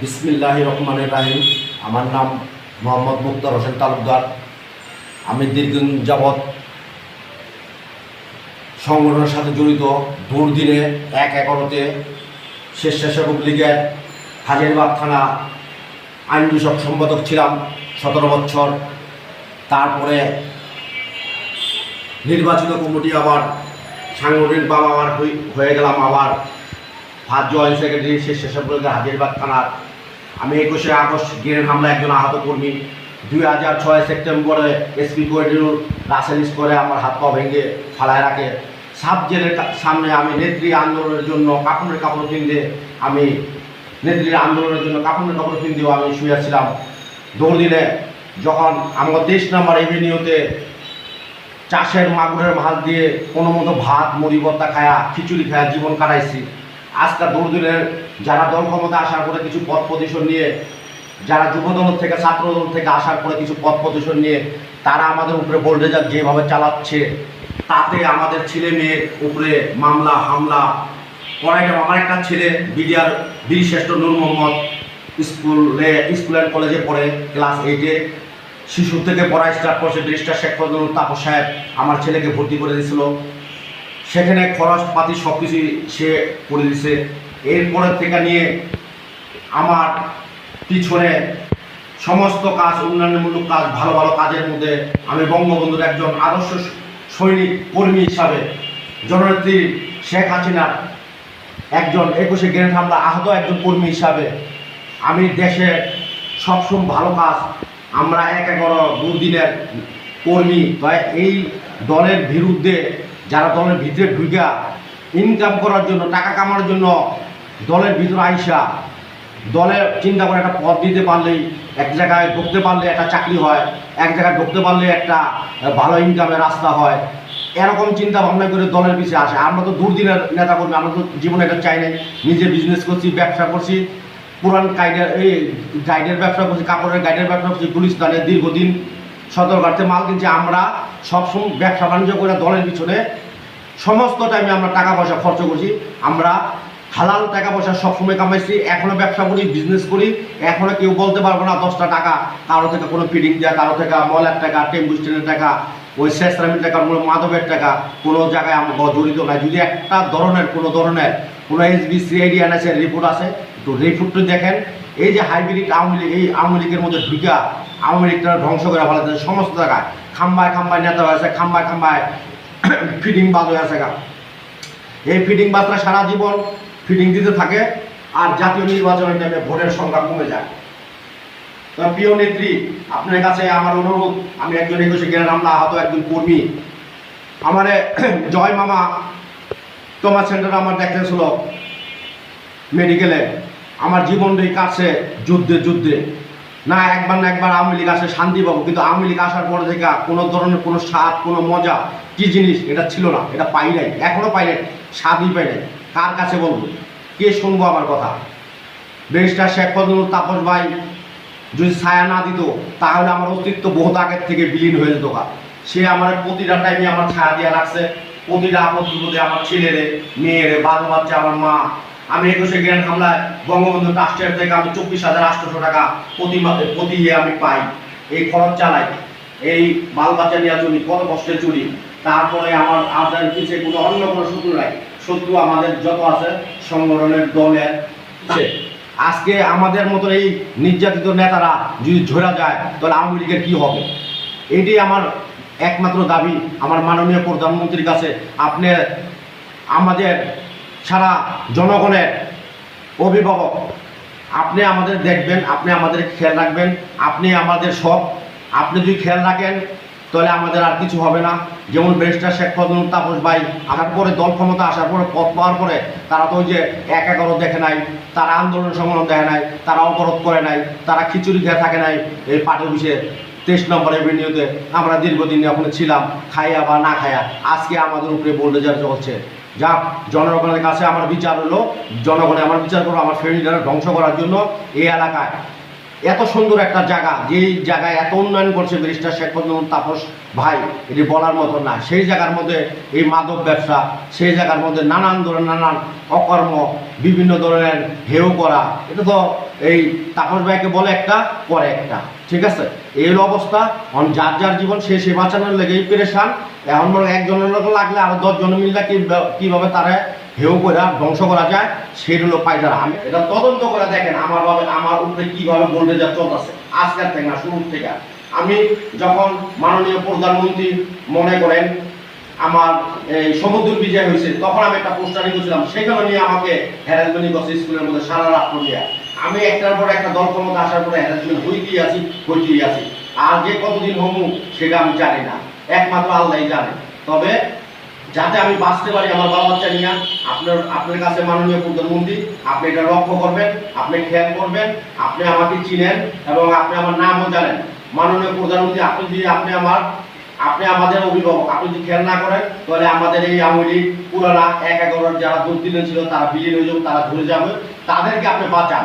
বিসমিল্লাহ রহমান রাহিম। আমার নাম মোহাম্মদ মুক্তার হোসেন তালুকদার। আমি দীর্ঘদিন যাবৎ সংগঠনের সাথে জড়িত। দুর্দিনে এক এগারোতে স্বেচ্ছাসেবক লীগের হাজারিবাগ থানা আইন বিষয়ক সম্পাদক ছিলাম সতেরো বছর। তারপরে নির্বাচিত কমিটি আবার সাংগঠনিক বাবা আবার হয়ে গেলাম আবার ফার্স্ট জয়েন্ট সেক্রেটারি স্বেচ্ছাসেবক লীগের হাজারিবাগ থানার আমি একুশে আগস্ট গ্রেনেড হামলা একজন আহত কর্মী। দুই হাজার ছয় সেপ্টেম্বরে এসপি কোয়েডিনুর রাসেলিস করে আমার হাত পা ভেঙে ফালায় রাখে। সাব জেলের সামনে আমি নেত্রী আন্দোলনের জন্য কাপড়ের কাপড় কিনতে আমি নেত্রীর আন্দোলনের জন্য কাপড়ের কাপড় কিনতেও আমি শুয়েছিলাম দৌড় দিনে যখন আমার তেইশ নম্বর এভিনিউতে চাষের মাগুরের ভাত দিয়ে কোনো মতো ভাত, মুড়ি, ভর্তা খায়া খিচুড়ি খায়া জীবন কাটাইছি। আজকাল দূরদিনের যারা দল ক্ষমতা আসার পরে কিছু পদ পজিশন নিয়ে, যারা যুবদল থেকে, ছাত্রদল থেকে আসার পরে কিছু পদ পজিশন নিয়ে, তারা আমাদের উপরে বোল্ডেজার যেভাবে চালাচ্ছে, তাতে আমাদের ছেলে মেয়ের উপরে মামলা, হামলা পড়াইটা আমার একটা ছেলে বিডিআর বীরশ্রেষ্ঠ নূর মোহাম্মদ স্কুলে স্কুল অ্যান্ড কলেজে পড়ে, ক্লাস এইটে শিশু থেকে পড়া স্টার্ট করছে ব্রিস্টার শেখ ফজলুল তাপস সাহেব আমার ছেলেকে ভর্তি করে দিয়েছিল। সেখানে খরচ পাতি সব কিছুই সে করে দিছে। এরপরের থেকে নিয়ে আমার পিছনে সমস্ত কাজ, উন্নয়নমূলক কাজ, ভালো ভালো কাজের মধ্যে আমি বঙ্গবন্ধুর একজন আদর্শ সৈনিক কর্মী হিসাবে জননেত্রী শেখ হাসিনার একজন একুশে গ্রেনেড হামলা আহত একজন কর্মী হিসাবে আমি দেশে সবসময় ভালো কাজ, আমরা এক এগারো দুদিনের কর্মী, তাই এই দলের বিরুদ্ধে, যারা দলের ভিতরে ঢুকা ইনকাম করার জন্য, টাকা কামানোর জন্য দলের ভিতরে আইসা দলে চিন্তা করে একটা পদ দিতে পারলেই এক জায়গায় ঢুকতে পারলে একটা চাকরি হয়, এক জায়গায় ঢুকতে পারলে একটা ভালো ইনকামের রাস্তা হয়। এরকম চিন্তা ভাবনা করে দলের পিছিয়ে আসে। আমরা তো দুর্দিনের নেতা কর্মী আমরা তো জীবনে এটা চাই নাই। নিজে বিজনেস করছি, ব্যবসা করছি, পুরান গাইডের এই গাইডের ব্যবসা করছি, কাপড়ের গাইডের ব্যবসা করছি, গুলিস্তানে দীর্ঘদিন সদরঘাটতে মাল কিনছি আমরা সবসময় ব্যবসা বাণিজ্য করে দলের পিছনে সমস্ত টাইমে আমরা টাকা পয়সা খরচ করছি। আমরা হালাল টাকা পয়সা সবসময় কামাইছি, এখনও ব্যবসা করি বিজনেস করি, এখনও কেউ বলতে পারব না দশটা টাকা কারও থেকে কোনো ফিডিং দেওয়া কারও থেকে মলের টাকা টেম্পু স্ট্যান্ডের টাকা, ওই শেষরামির টাকা, কোনো মাদকের টাকা, কোনো জায়গায় আমরা জড়িত নাই। যদি একটা ধরনের, কোনো ধরনের কোনো বি সিআইডি এনএসএ রিপোর্ট আছে, তো রিপোর্টটা দেখেন এই যে হাইব্রিড আওয়ামী লীগ, এই আওয়ামী লীগের মধ্যে ঢুকা আওয়ামী লীগটা ধ্বংস করে ফেলাতে সমস্ত জায়গায়। খাম্বায় খাম্বায় নেতা হয়েছে খাম্বায় খাম্বায় ফিডিং বাদ হয়ে আছে গা। এই ফিডিং বাসরা সারা জীবন ফিডিং দিতে থাকে আর জাতীয় নির্বাচনের টাইমে ভোটের সংখ্যা কমে যায়। প্রিয় নেত্রী, আপনার কাছে আমার অনুরোধ, আমি একজন একুশে জ্ঞানের আমলা আহত একজন কর্মী। আমারে জয় মামা, তোমার সেন্টার আমার দেখতেছিল মেডিকেলে। আমার জীবনটাই কাছে যুদ্ধে যুদ্ধে। না, একবার না একবার আওয়ামী লীগ আসে, শান্তি পাবো। কিন্তু আওয়ামী লীগ আসার পরে থেকে কোনো ধরনের কোনো স্বাদ, কোনো মজা, কি জিনিস, এটা ছিল না। এটা পাই নাই এখনও পাই নাই, স্বাদই পাই নাই। কার কাছে বলব? কে শুনব আমার কথা? ব্যারিস্টার শেখ ফজলুল তাপস ভাই যদি ছায়া না দিত, তাহলে আমার অস্তিত্ব বহুত আগের থেকে বিলীন হয়ে যেত। সে আমার প্রতিটা টাইমে আমার ছায়া দিয়ে রাখছে। প্রতিটা আপদ বিপদে আমার ছেলেরে, মেয়েরে বারো বাচ্চা আমার মা আমি একুশে গ্র্যান্ড হামলায় বঙ্গবন্ধু ট্রাস্টের থেকে আমি চব্বিশ হাজার আটশোশো টাকা প্রতি প্রতি ইয়ে আমি পাই। এই খরচ চালাই। এই বাল বাচ্চা নিয়ে চলি কত কষ্টে চলি তারপরে আমার আপনার পিছিয়ে কোনো অন্য কোনো শত্রু নাই। শত্রু আমাদের যত আছে সংগঠনের দলের। আজকে আমাদের মতো এই নির্যাতিত নেতারা যদি ঝরা যায় তাহলে আওয়ামী লীগের কী হবে? এটাই আমার একমাত্র দাবি। আমার মাননীয় প্রধানমন্ত্রীর কাছে। আপনি আমাদের সারা জনগণের অভিভাবক, আপনি আমাদের দেখবেন, আপনি আমাদের খেয়াল রাখবেন, আপনি আমাদের সব, আপনি যদি খেয়াল রাখেন, তাহলে আমাদের আর কিছু হবে না। যেমন ব্যারিস্টার শেখ ফজলুল তাপস ভাই আসার পরে, দল ক্ষমতা আসার পরে পথ পাওয়ার পরে, তারা তো ওই যে এক এগারো দেখে নাই, তারা আন্দোলন সংগ্রাম দেখে নাই, তারা অবরোধ করে নাই, তারা খিচুড়ি খেয়ে থাকে নাই, এই পার্টি অফিসে তেইশ নম্বর এভিনিউতে আমরা দীর্ঘদিন ওখানে ছিলাম, খাইয়া বা না খাইয়া, আজকে আমাদের উপরে বোল্ডেজার চলছে যা জনগণের কাছে আমার বিচার হলো, জনগণে আমার বিচার করো, আমার ফ্যামিলিটা ধ্বংস করার জন্য এই এলাকায়। এত সুন্দর একটা জায়গা, যেই জায়গায় এত উন্নয়ন করছে ব্যারিস্টার শেখ ফজলুল তাপস ভাই, এটি বলার মতো না। সেই জায়গার মধ্যে এই মাদক ব্যবসা, সেই জায়গার মধ্যে নানান ধরনের, নানান অকর্ম, বিভিন্ন ধরনের হেউ করা, এটা তো এই তাপস ভাইকে বলে একটা করে একটা। ঠিক আছে? এই অবস্থা, এখন যার যার জীবন, সে সে বাঁচানোর লেগেই পেরেশান। এখন মনে একজনের লোক লাগলে আরও দশজন মিললে কীভাবে তারা হেউ করে ধ্বংস করা যায় সেগুলো পাইতারা আমি এটা তদন্ত করে দেখেন আমার ভাবে, আমার উপরে কীভাবে বলতে যা চলতেছে। আজকের থেকে না শুরু থেকে। আমি যখন মাননীয় প্রধানমন্ত্রী মনে করেন আমার এই সমুদ্র বিজয় হয়েছে, তখন আমি একটা পোস্টারিং করেছিলাম। সেখানে নিয়ে আমাকে হ্যারাসমেন্ট করছে স্কুলের মধ্যে সারা রাত নিয়ে আমি একটার পর একটা দল ক্ষমতা আসার পরে হ্যারাসমেন্ট হইতেই আছি হইতেই আছি। আর যে কতদিন হমু সেটা আমি জানি না। একমাত্র আল্লাহই জানে। তবে যাতে আমি বাঁচতে পারি আমার বাবা বাচ্চা নিয়ে আপনার আপনার কাছে মাননীয় প্রধানমন্ত্রী, আপনি এটা লক্ষ্য করবেন, আপনি খেয়াল করবেন, আপনি আমাকে চিনেন এবং আপনি আমার নামও জানেন। মাননীয় প্রধানমন্ত্রী, আপনি যদি আপনি আমার, আপনি আমাদের অভিভাবক, আপনি যদি খেয়াল না করেন, তাহলে আমাদের এই আওয়ামী পুরানা এক এগারোর যারা দুর্দিনে ছিল, তারা বিলীন হয়ে যাবে, তারা ধরে যাবে। তাদেরকে আপনি বাঁচান।